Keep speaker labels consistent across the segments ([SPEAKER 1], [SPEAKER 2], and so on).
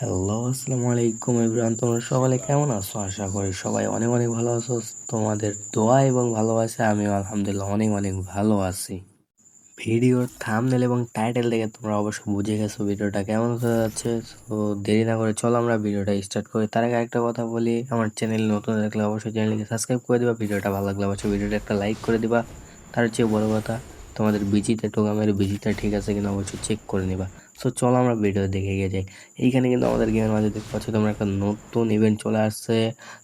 [SPEAKER 1] Hello আসসালামু আলাইকুম everyone তোমরা সকালে কেমন আছো? আশা করি সবাই অনেক অনেক ভালো আছো। তোমাদের দোয়া এবং ভালোবাসা আমিও আলহামদুলিল্লাহ অনেক অনেক ভালো আছি। ভিডিওর থামনেল এবং টাইটেল দেখে তোমরা অবশ্যই বুঝে গেছো ভিডিওটা কেমন হতে যাচ্ছে। তো দেরি না করে চলো আমরা ভিডিওটা স্টার্ট করি। তার আগে একটা কথা বলি, আমার চ্যানেল নতুন দেখলে অবশ্যই চ্যানেলকে সাবস্ক্রাইব করে দিবা। ভিডিওটা ভালো লাগলে অবশ্যই ভিডিওটা একটা লাইক করে দিবা। তার চেয়ে বড় কথা, তোমাদের বিজিতে টোকামের বিজিটা ঠিক আছে কিনা অবশ্যই চেক করে নিবা। সো চলো আমরা ভিডিও দেখে গিয়ে যাই। এইখানে কিন্তু আমাদের গেমের মাঝে দেখতে পাচ্ছি তোমরা একটা নতুন ইভেন্ট চলে আসছে।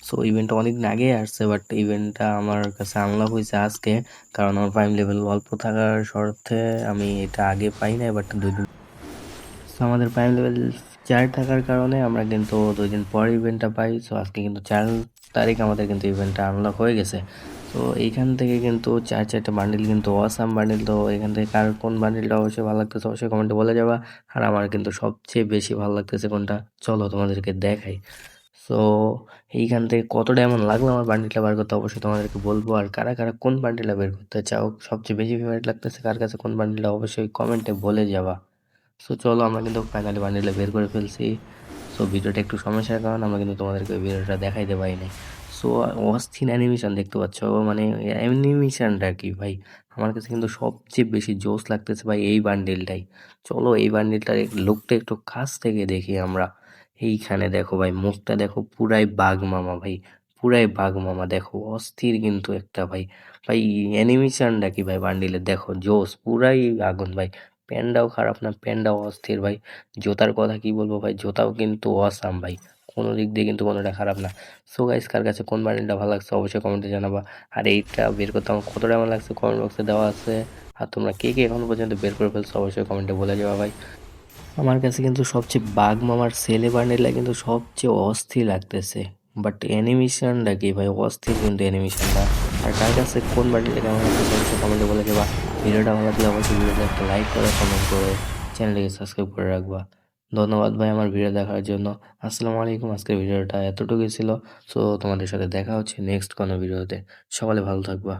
[SPEAKER 1] সো ইভেন্টটা অনেকদিন আগে আসছে বাট ইভেন্টটা আমার কাছে আনলক হয়েছে আজকে। কারণ আমার প্রাইম লেভেল অল্প থাকার শর্তে আমি এটা আগে পাই না বাট দুই দিন আমাদের প্রাইম লেভেল চার থাকার কারণে আমরা কিন্তু দুই দিন পর ইভেন্টটা পাই। সো আজকে কিন্তু চার তারিখ আমাদের কিন্তু ইভেন্টটা আনলক হয়ে গেছে। তো এইখান থেকে কিন্তু চার চারটা বান্ডিল কিন্তু অসাম বান্ডিল তো এখান থেকে কার কোন বান্ডিলটা অবশ্যই ভালো লাগতেছে অবশ্যই কমেন্টে বলে যাবা। আর আমার কিন্তু সবচেয়ে বেশি ভালো লাগতেছে কোনটা? চলো তোমাদেরকে দেখাই। সো এইখান থেকে কত ডায়মন্ড লাগল আমার বান্ডিলটা বার করতে অবশ্যই তোমাদেরকে বলব। আর কারা কারা কোন বান্ডিলটা বের করতে চাও, সবচেয়ে বেশি ফেভারিট লাগতেছে কার কাছে কোন বান্ডিলটা অবশ্যই কমেন্টে বলে যাবা। সো চলো আমরা কিন্তু ফাইনালি বান্ডিলটা বের করে ফেলছি। সো ভিডিওটা একটু সমস্যার কারণে আমরা কিন্তু তোমাদেরকে ভিডিওটা দেখাইতে পারি নাই সো অস্থির অ্যানিমেশন দেখতে পাচ্ছ? মানে অ্যানিমেশনটা কি ভাই? আমার কাছে কিন্তু সবচেয়ে বেশি জোশ লাগতেছে ভাই এই বান্ডিলটাই চলো এই বান্ডিলটার লুকটা একটু কাছ থেকে দেখি আমরা। এইখানে দেখো ভাই, মুখটা দেখো পুরাই বাঘ মামা ভাই, পুরাই বাঘ মামা দেখো, অস্থির কিন্তু একটা ভাই। ভাই অ্যানিমেশনটা কি ভাই বান্ডিলের দেখো জোস পুরাই আগুন ভাই। প্যান্ডাও খারাপ না প্যান্ডাও অস্থির ভাই। জোতার কথা কি বলব ভাই? জোতাও কিন্তু অসাম ভাই। কোনো দিক দিয়ে কিন্তু কোনোটা খারাপ না। সো গাইস কার কাছে কোন বান্ডিলটা ভালো লাগছে অবশ্যই কমেন্টে জানাবা। আর এইটা বের করতে আমার কতটা আমার লাগছে কমেন্ট বক্সে দেওয়া আছে। আর তোমরা কে কে এখনও পর্যন্ত বের করে ফেলছো অবশ্যই কমেন্টে বলে যাবা ভাই। আমার কাছে কিন্তু সবচেয়ে বাঘ মামার ছেলে বান্ডিলটা কিন্তু সবচেয়ে অস্থির লাগতেছে। বাট অ্যানিমেশনটা কি ভাই? অস্থির কিন্তু অ্যানিমেশনটা আর কার কাছে কোন বান্ডিলটা কেমন লাগতেছে অবশ্যই কমেন্টে বলে দেবা ভিডিওটা ভালো লাগলে অবশ্যই ভিডিওটা একটা লাইক করে কমেন্ট করে চ্যানেলটিকে সাবস্ক্রাইব করে রাখবা। ধন্যবাদ ভাই আমার ভিডিও দেখার জন্য। আসসালামু আলাইকুম, আজকের ভিডিওটা এতটুকুই ছিল। সো তোমাদের সাথে দেখা হচ্ছে নেক্সট কোনো ভিডিওতে সকালে ভালো থাকবা।